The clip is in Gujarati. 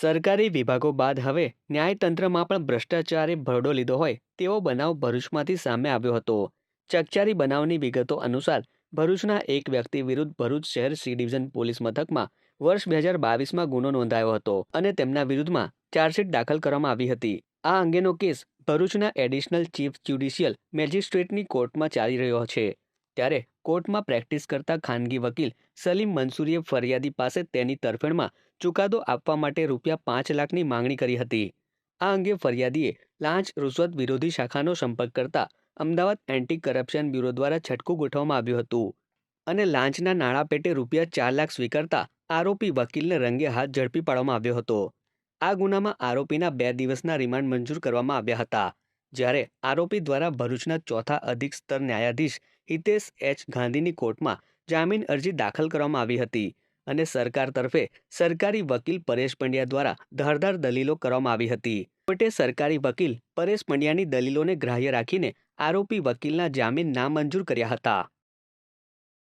સરકારી વિભાગો બાદ હવે ન્યાયતંત્રમાં પણ ભ્રષ્ટાચારે ભરડો લીધો હોય તેવો બનાવ ભરૂચમાંથી સામે આવ્યો હતો. ચકચારી બનાવની વિગતો અનુસાર ભરૂચના એક વ્યક્તિ વિરુદ્ધ ભરૂચ શહેર સી ડિવિઝન પોલીસ મથકમાં વર્ષ બે હજાર બાવીસમાં ગુનો નોંધાયો હતો અને તેમના વિરુદ્ધમાં ચાર્જશીટ દાખલ કરવામાં આવી હતી. આ અંગેનો કેસ ભરૂચના એડિશનલ ચીફ જ્યુડિશિયલ મેજિસ્ટ્રેટની કોર્ટમાં ચાલી રહ્યો છે. ત્યારે કોર્ટમાં પ્રેક્ટિસ કરતા ખાનગી વકીલ સલીમ મંસૂરીએ ફરિયાદી પાસે તેની તરફેણમાં ચુકાદો આપવા માટે રૂપિયા પાંચ લાખની માંગણી કરી હતી. આ અંગે ફરિયાદીએ લાંચ રૂશ્વત વિરોધી શાખાનો સંપર્ક કરતા અમદાવાદ એન્ટી કરપ્શન બ્યુરો દ્વારા છટકું ગોઠવવામાં આવ્યું હતું અને લાંચના નાણાં પેટે રૂપિયા ચાર લાખ સ્વીકારતા આરોપી વકીલને રંગે હાથ ઝડપી પાડવામાં આવ્યો હતો. આ ગુનામાં આરોપીના બે દિવસના રિમાન્ડ મંજૂર કરવામાં આવ્યા હતા. જ્યારે આરોપી દ્વારા ભરૂચના ચોથા અધિક સ્તર ન્યાયાધીશ હિતેશ એચ ગાંધીની કોર્ટમાં જામીન અરજી દાખલ કરવામાં આવી હતી અને સરકાર તરફે સરકારી વકીલ પરેશ પંડ્યા દ્વારા ધારદાર દલીલો કરવામાં આવી હતી. કોર્ટે સરકારી વકીલ પરેશ પંડ્યાની દલીલોને ગ્રાહ્ય રાખીને આરોપી વકીલના જામીન નામંજૂર કર્યા હતા.